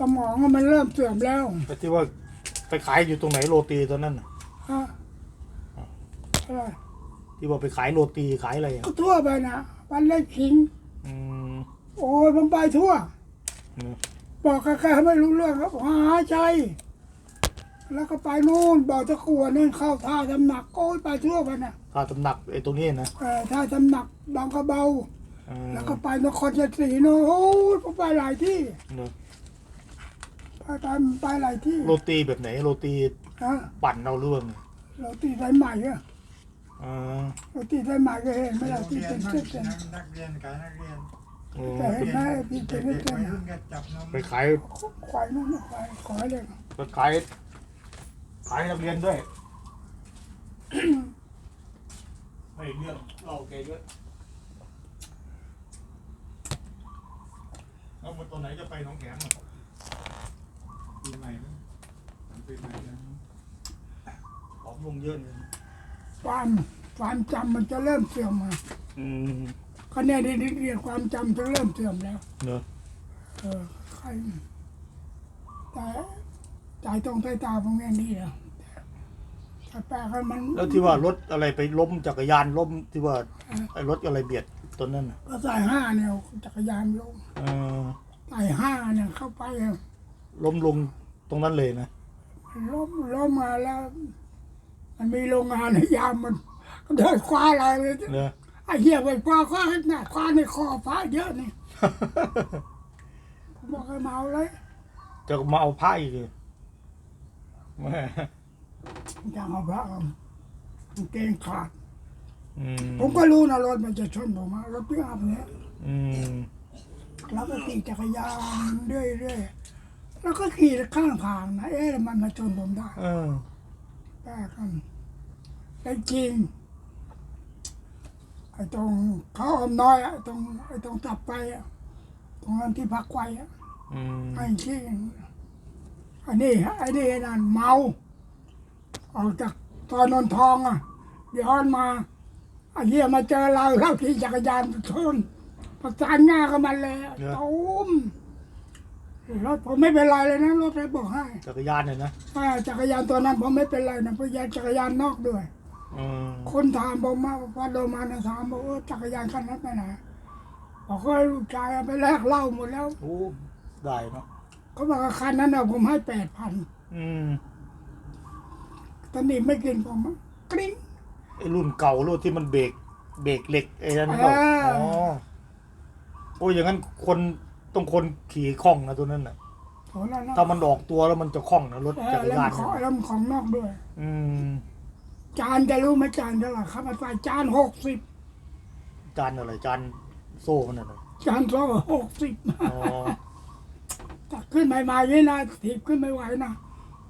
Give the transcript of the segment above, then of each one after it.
สมองมันเริ่มเสื่อมแล้วแต่ที่ว่าไปขายอยู่ตรงไหนโรตีตอนนั้นน่ะฮะอะไรที่ว่าไปขายโรตีขายอะไรอะก็ทั่วไปนะวันเล็กขิง อืมโอ้ยผมไปทั่ว เนอะบอกใครๆไม่รู้เรื่องครับหาใจ แล้วก็ไปนู่นบอกตะกัวนั่นเข้าท่าตำหนักโอ้ยไปทั่วไปนะถ้าตำหนักไอ้ตรงนี้นะเออท่าตำหนักบางกระเบา เออแล้วก็ไปนครชัยศรีโน่นโอ้ยผมไปหลายที่เนอะ ไปไปไปหลายที่โรตีแบบไหนโรตีฮะปั่นเอาเรื่องเนี่ยเราตีสายใหม่อะเออเราตีสายใหม่ก็เห็นไหมนัล่ะกที่เรียนเป็นนักเส้นเส้นนักเรียนขายนักเรียนโอ้แต่เห็นไหมที่เป็นเด็กเส้นวัยๆรุ่อะนก็จับนมไปขายควายนู่นควายขอยเลยไปขายขายนักเรียนด้วยไม่เรื่องเล่าแกเยอะแล้วมันตอนไหนจะไปหน้องแขมอะ ปีใหม่นะปีใหม่นะผอมลงเยอะเลยความความจำมันจะเริ่มเสื่อมมาอืมคะแนนที่เรียนความจำจะเริ่มเสื่อมแล้ว เนอะเออใครแต่ใจตรงใต้ตาผมแม่นี่แล้วแต่แปลกมันแล้วที่ว่ารถอะไรไปล้มจักรยานล้มที่ว่าไอ้รถอะไรเบียดตอนนั้นน่ะก็ใส่ห้าเนี่ยจักรยานลงเออ ใส่ห้าเนี่ยเข้าไปอะ ล้มลงตรงนั้นเลยนะล้มล้มมาแล้ว มันมีโรงงานให้ยามมันก็เดินคว้าอะไรเลยเนอะไอ้เหี้ยไปคว้าคว้าให้หน้าคว้าในคอฟ้าเยอะนี่ผมบอกให้เมาเลย จะมาเอาผ้าอีกเลยแม่จะเอาพระเอากางเกงขาด อืมผมก็รู้นะรถมันจะชนผมอะรถพิกอัพเนี่ยอืม แล้วก็ขี่จักรยานเรื่อยๆ แล้วก็ขี่ข้างทางนะเอ๊ะมันมาชนผมได้เออแปลกกันแต่จริงไอ้ตรงเขาอมน้อยอะตรงไอ้ตรงตับไปอะตรงนั้นที่พักไว้อะอืมไอ้ที่อันนี้ฮะไอ้นี่นั่นเมาออกจากตอนนนทองอะย้อนมาไอ้เหี้ยมาเจอเราเราขี่จักรยานชนประสานงากับมันเลยอะตูม รถผมไม่เป็นไรเลยนะรถเลยบอกให้จักรยานเนี่ยนะอ่าจักรยานตัวนั้นผมไม่เป็นไรนะเพราะยานจักรยานนอกด้วย อืมคนถามผมมาว่าโดมานะถามบอกว่าจักรยานคันนั้นไปไหนบอกว่าลูกชายเอาไปแลกเหล้าหมดแล้ว โอ้ได้เนาะเขาบอกว่าคันนั้นน่ะผมให้แปดพันอืมตอนนี้ไม่กินผมอะกริ๊ง ไอ้รุ่นเก่ารุ่นที่มันเบรกเบรกเหล็กไอ้นั่นเปล่าอ่า อ๋อโอ้ยอย่างนั้นคน ต้องคนขี่คล่องนะตัวนั้นน่ะโถนั่นนะถ้ามันออกตัวแล้วมันจะคล่องนะรถเอจัอกรแล้วยามันนของแล้วมันของนอกด้วย อืมจานจะรู้ไหมจานเท่าไหร่ครับมาใส่จานหกสิบจานอะไรจานโซ่มันน่ะนะจานโซ่หกสิบอ๋อตักขึ้นใหม่ๆนี่นะถีบขึ้นไม่ไหวนะ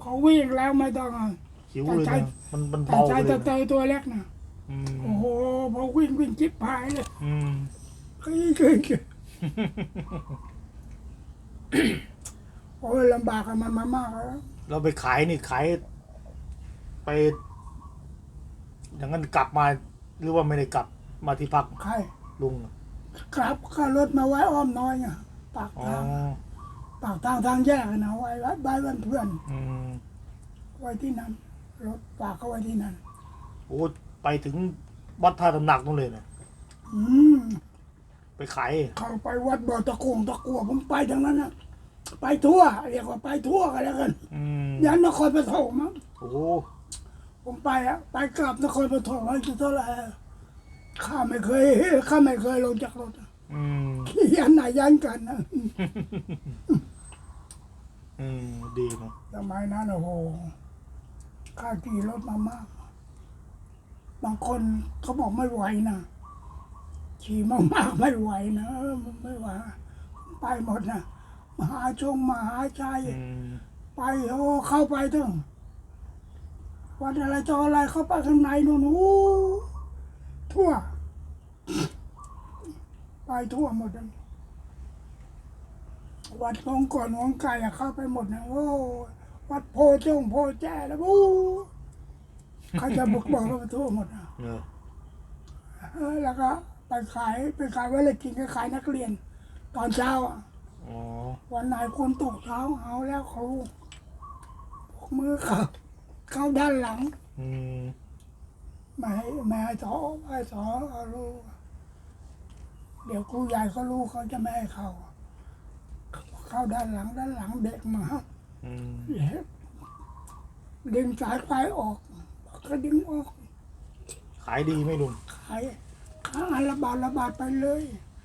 เขาวิ่งแล้วไม่ต้องอะ หิวเลยแต่นะใจมันมันแต่เบาใจไปเลจะยเตนะยตัวเล็กนะอืมโอ้โหพอวิ่งวิ่งจิ๊บหายเลยอืม เฮ้ยเฮ้ยเฮ้ย โอ้ยลำบากกับมันมามากแล้วเราไปขายนี่ขาย ไป อย่างนั้นกลับมา หรือว่าไม่ได้กลับมาที่พักใครลุงกลับข้ารถมาไว้อ้อมน้อยอะปากอ๋อทางปากทางทางแยกอะนะไว้ไว้บ้านเพื่อน อืมไว้ที่นั่นรถฝากเขาไว้ที่นั่น โอ้ไปถึงวัดท่าตำหนักนู่นเลยนะอืม ไปขายเข้าไปวัดบ่อตะกงตะกัวผมไปทางนั้นนะไปทั่วเรียกว่าไปทั่วกันแล้วกันอืมยันนครปฐมมั้งโอ้ผมไปอะไปกลับนครปฐมไอ้จะเท่าไหร่อะข้าไม่เคยข้าไม่เคยลงจากรถอะอืมขี่ยันไหนยันกันนะอืมดีเนาะสมัยนั้นโอ้โหข้าขี่รถมามาก บางคนเขาบอกไม่ไหวนะ ขี่มากๆไม่ไหวนะไม่ไหวไปหมดนะมหาชงมหาชัยอืมไปโอ้เข้าไปถึงวัดอะไรจออะไรเข้าไปข้างในนู่นโอ้ทั่ว ไปทั่วหมดเลยวัดของก่อนของไก่อะเข้าไปหมดนะโอ้วัดโพจงโพแจ้แล้วโอ้เขาจะบุกบอกเราไปทั่วหมดนะเนอะเออแล้วก็ไป ขายไปขายไว้เลยกินก็ขายนักเรียน ตอนเช้าอะอ๋อวันไหนคุณตกเท้าเอาแล้วเขาพวกมือเขาเข้าด้านหลังอืมไม่ให้ไม่ให้สอไม่ให้สอเอาลูกเดี๋ยวครูใหญ่เขารู้เขาจะไม่ให้เข้าเข้าด้านหลังด้านหลังเด็กมาอืมดึงสายไฟออกก็ดึงออก ขายดีไหมลุงขาย ขายระบาดระบาดไปเลย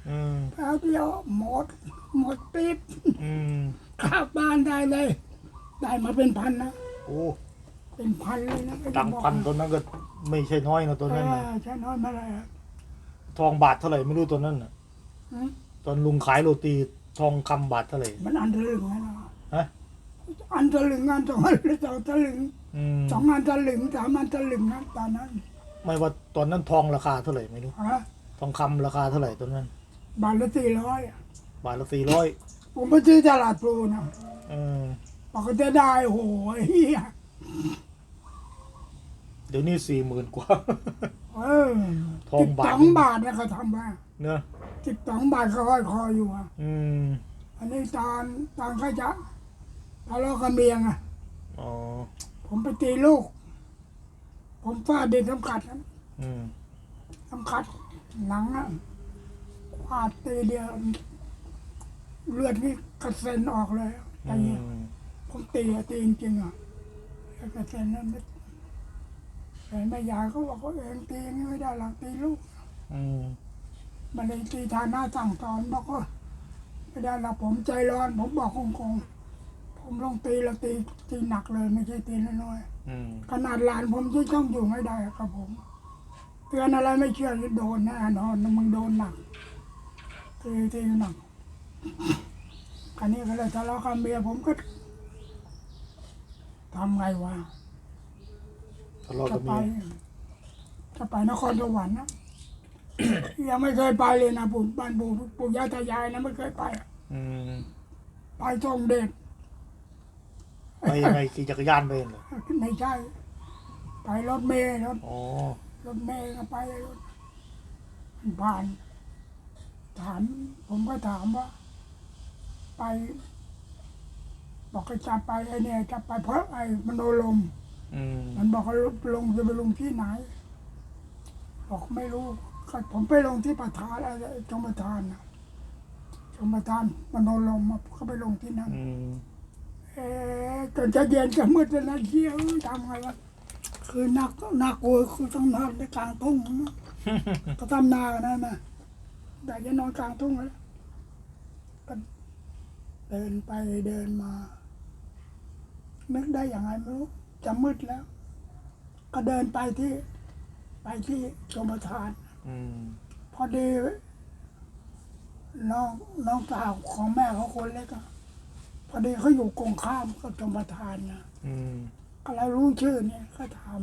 อืมแป๊บเดียวหมด หมดปิดอืมข้าวบ้านได้เลย ได้มาเป็นพันนะโอ้เป็นพันเลยนะไม่ตัได้งบอกพันตัวนั้นก็ไม่ใช่น้อยนะตัวนั้นเอน่ะอใช่น้อยมาเลยทองบาทเท่าไหร่ไม่รู้ตัวนั้นน่ะหืมตอนลุงขายโรตีทองคำบาทเท่าไหร่มันอันตะลึงไงนะฮะอันตะลึงอันสองอันสองตะลึงอืมสองอันตะลึงสามอันตะลึงนะตอนนั้น ไม่ว่าตอนนั้นทองราคาเท่าไหร่ไม่รู้ ฮะทองคำราคาเท่าไหร่ตอนนั้น บาทละสี่ร้อยบาทละสี่ร้อยผมไปซื้อตลาดพลูนะเออบอกว่าจะได้โอ้โหเฮียเดี๋ยวนี้สี่หมื่นกว่า เออทองบาทสิสองบาทนะเขาทำมาเนอะสิบสองบาทเขาห้อยคออยู่อะอืมอันนี้ตอนตอนเขาจะทะเลาะกับเมียไงอ๋อผมไปตีลูก ผมฟาดเด็นสำคัญนะอืมสำคัญหนังอะฟาดตีเดียวเลือดนี่กระเซ็นออกเลยอืตีมผมตีอะตีจริงๆอะแล้วกระเซ็นนั้นไม่แต่แม่ยายเขาบอกเขาเองตีอย่างนี้ไม่ได้หรอกตีลูก อืมมันเลยตีฐานะสั่งสอนบอกว่าไม่ได้หรอกผมใจร้อน ผมบอกคงๆผมลองตีแล้วตีตีหนักเลยไม่ใช่ตีน้อยๆอืม ขนาดหลานผมที่ต้องอยู่ไม่ได้ครับผม เตือนอะไรไม่เชื่อจะโดนแน่นอนมึงโดนหนักทีทีหนักคันนี้ก็เลยทะเลาะกับเมียผมก็ทำไงวะทะเลาะจะกับไปเมียจะไปนครสวรรค์นะยังไม่เคยไปเลยนะปู่บ้านปู่ปู่ย่าตายายนะไม่เคยไปอืมไปทรงเดช ไปยังไงขี่จักรยานไปเหรอไม่ใช่ ไปรถเมล์รถอ๋อรถเมล์ก็ไปรถผ่าน ถาม ผมก็ถามว่า ไป บอกให้จะไปไอเนี่ยจะไปเพราะไอ้มโนลม อืมมันบอกว่าลงจะไปลงที่ไหน บอกไม่รู้ก็ผมไปลงที่ประธานอะไรจงประธานนะจงประธานมโนลมอะเขาไปลงที่นั่น อืม เอ๊ะจนจะเย็นจะมืดจะนาเที่ยวทำไงวะคือนักนักกลัวคือต้องนอนในกลางทุ่งนะก็ทำนากันนั่นนะแต่จะนอนกลางทุ่งเลยก็เดินไปเดินมานึกได้อย่างไรไม่รู้จะมืดแล้ว ก็เดินไปที่ ไปที่ชมทานอืมพอดีน้องน้องสาวของแม่เขาคนเล็กอะ พอดีเขาอยู่กรงข้ามกับชมประทานนะอืมก็แล้วรู้ชื่อเนี่ยก็ถาม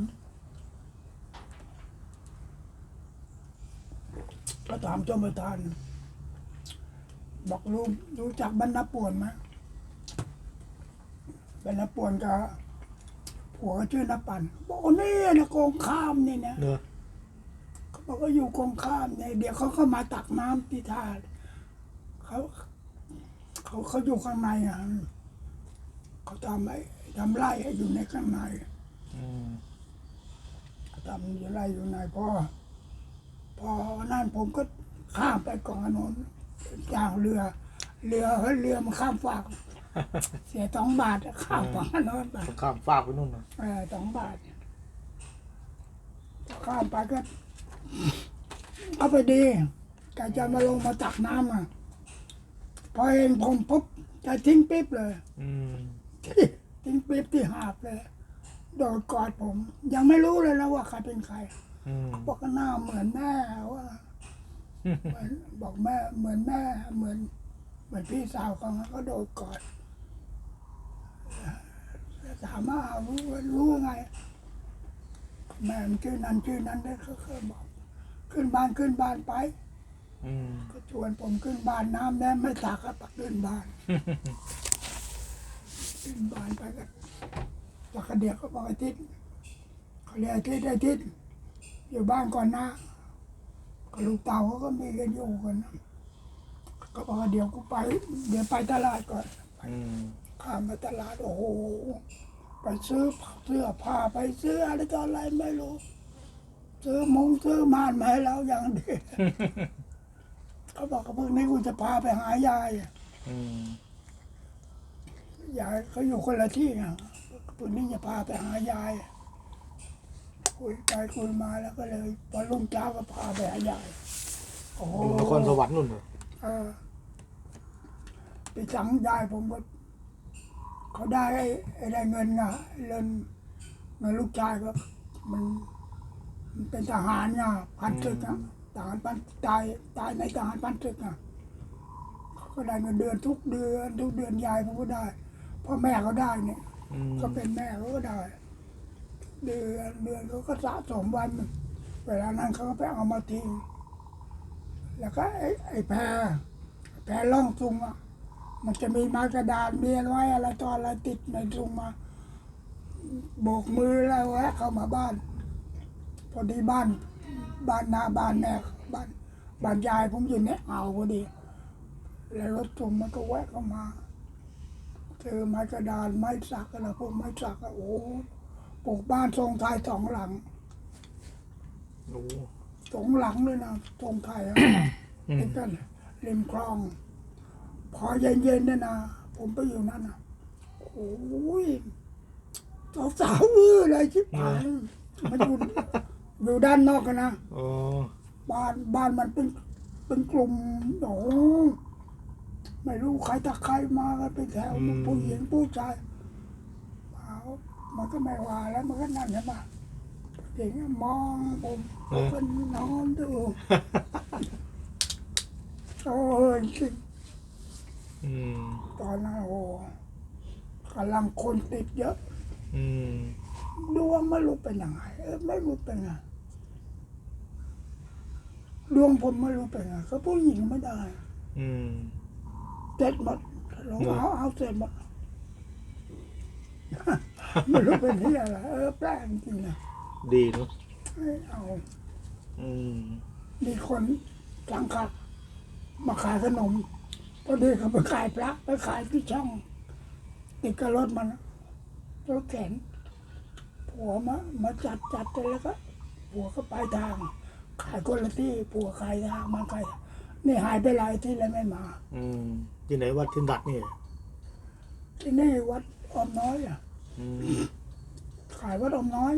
ก็ถามชมประทาน บอกรู้รู้จักบรรณป่วนไหมบรรณป่วนกับผัวชื่อนปันบอกว่านี่นะกรงข้ามนี่นะ เนอะเขาบอกว่าอยู่กองข้ามเนี่ยเดี๋ยวเขาเข้ามาตักน้ำที่ท่าเขา เขาเขาอยู่ข้างในอะเขาทำไอ้ทำไร่อยู่ในข้างในอืมเขาทำอยู่ไร่อยู่ในพอพอนั่นผมก็ข้ามไปกองถนนจ้างเรือ เรือเฮ้ยเรือมันข้ามฝั่งเสียสองบาทอะข้ามฝั่งถนนไปข้ามฟากไปนู่นนะเออสองบาทข้ามไปก็เอาไปดีแกจะมาลงมาตักน้ำอะ พอเห็นผมปุ๊บแกทิ้งปิ๊บเลยอืมทิ้งปิ๊บที่หาบเลย โดดกอดผม ยังไม่รู้เลยนะว่าใครเป็นใครอืมบอกว่าหน้าเหมือนแม่ว่าเหมือนบอกแม่เหมือนแม่เหมือน เหมือนพี่สาวของเขาก็โดดกอดถามว่ารู้รู้ไง แม่มันชื่อนั้นชื่อนั้นได้เขาเคยบอก ขึ้นบ้านขึ้นบ้านไปอืม ก็ชวนผมขึ้นบ้านน้ำแน่ไม่ตักก็ปักขึ้นบ้านขึ้นบ้านไปก็แล้วก็เดี๋ยวก็บอกอาทิตย์เขาเรียกอาทิตย์อาทิตย์อยู่บ้านก่อนนะก็ลูกเต่าเขาก็มีกันอยู่กันนะก็บอกเดี๋ยวกูไป เดี๋ยวไปตลาดก่อนข้ามไปตลาดโอ้โหไปซื้อเสื้อผ้าไปซื้ออะไรต่ออะไรไม่รู้ซื้อมุงซื้อม่านมาให้เราอย่างเดีย เขาบอกกับพวกนี้กูจะพาไปหายายอืมยายเขาอยู่คนละที่นะพวกนี้จะพาไปหายายคุยไปคุยมาแล้วก็เลยพอรุ่งเช้าก็พาไปหายายโอ้โหอยู่นครสวรรค์นู่นเหรอเออไปสั่งยายผมก็เขาได้ไอ้ไอ้ได้เงินไงเงินเงินลูกชายก็มันมันเป็นทหารไงพันศึกอะ ทหารพันตายตายในทหารพันศึกอะเขาก็ได้เงินเดือนทุกเดือน ทุกเดือนยายผมก็ได้พ่อแม่เขาได้เนี่ยอืมก็เป็นแม่เขาก็ได้ เดือนเดือนเขาก็สะสมวันเวลานั้นเขาก็ไปเอามาทิ้งแล้วก็ไอ้ไอ้แพรแพรล่องซุงอะมันจะมีไม้กระดานมีอะไรไว้อะไรต่ออะไรติดในซุงมาโบกมือแล้วแวะเข้ามาบ้าน พอดีบ้าน บ้านหน้าบ้านแม่บ้านบ้านยายผมอยู่เนี่ยเอาพอดี แล้วรถซุงมันก็แวะเข้ามาเจอไม้กระดานไม้สักอะไรพวกไม้สักอะโอ้โหปลูกบ้านทรงไทยสองหลังโอ้สองหลังเลยนะทรงไทยอะอืมติดกันริมคลอง พอเย็นๆเนี่ยนะผมไปอยู่นั่นนะโอ้ยสาวๆอื้อเลยชิบหายมันอยู่ อยู่ด้านนอกกันนะอ๋อบ้านบ้านมันเป็นเป็นกลุ่มโอ้ไม่รู้ใครตะใครมากันเป็นแถวผู้หญิงผู้ชายมามันก็ไม่ว่าแล้วมันก็นั่นใช่ไหมผู้หญิงก็มองผมผมก็นอนดูโอ้ยจริงอืมตอนนั้นโอ้กำลังคนติดเยอะ อืมดวงไม่รู้เป็นยังไงเออไม่รู้เป็นไง ดวงผมไม่รู้เป็นไงก็ผู้หญิงไม่ได้ อืมเสร็จหมดลงเหรอเอาเอาเสร็จหมดไม่รู้เป็นที่อะไรเออแปลกจริงๆนะดีเนาะไม่เอาอืมมีคนสังกัดมาขายขนมพอดีเขาไปขายพระไปขายที่ช่อง ติดกับรถมันรถแข็นผัวมามาจัดจัดไปแล้วก็ผัวก็ไปทาง ขายคนละที่ผัวขายทางมาขายนี่หายไปหลายที่แล้วไม่มา อืมที่ไหนวัดทินดัดนี่ที่นี่วัดออมน้อยอะ อืมขายวัดออมน้อย